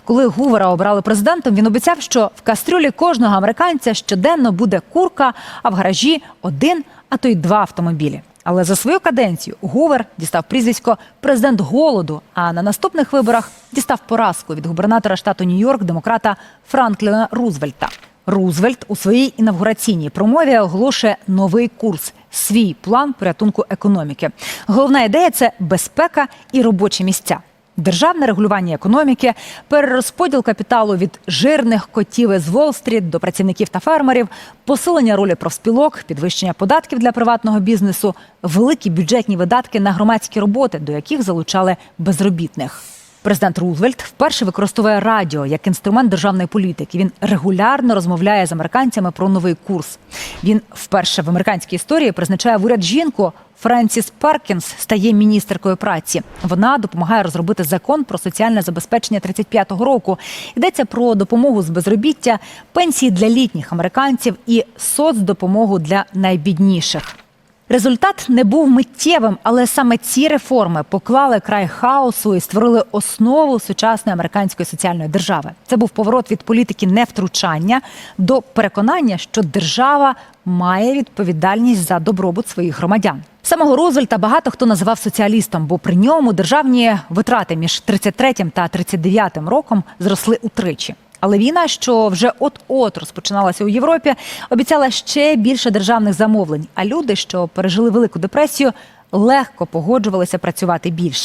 Коли Гувера обрали президентом, він обіцяв, що в кастрюлі кожного американця щоденно буде курка, а в гаражі один, а то й два автомобілі. Але за свою каденцію Гувер дістав прізвисько президент голоду. А на наступних виборах дістав поразку від губернатора штату Нью-Йорк, демократа Франкліна Рузвельта. Рузвельт у своїй інавгураційній промові оголошує новий курс, свій план порятунку економіки. Головна ідея це безпека і робочі місця. Державне регулювання економіки, перерозподіл капіталу від жирних котів із Уолл-стріт до працівників та фермерів, посилення ролі профспілок, підвищення податків для приватного бізнесу, великі бюджетні видатки на громадські роботи, до яких залучали безробітних. Президент Рузвельт вперше використовує радіо як інструмент державної політики. Він регулярно розмовляє з американцями про новий курс. Він вперше в американській історії призначає в уряд жінку. Френсіс Паркінс стає міністеркою праці. Вона допомагає розробити закон про соціальне забезпечення 35-го року. Йдеться про допомогу з безробіття, пенсії для літніх американців і соцдопомогу для найбідніших. Результат не був миттєвим, але саме ці реформи поклали край хаосу і створили основу сучасної американської соціальної держави. Це був поворот від політики невтручання до переконання, що держава має відповідальність за добробут своїх громадян. Самого Рузвельта багато хто називав соціалістом, бо при ньому державні витрати між 33 та 39 роком зросли утричі. Але війна, що вже от-от розпочиналася у Європі, обіцяла ще більше державних замовлень. А люди, що пережили велику депресію, легко погоджувалися працювати більше.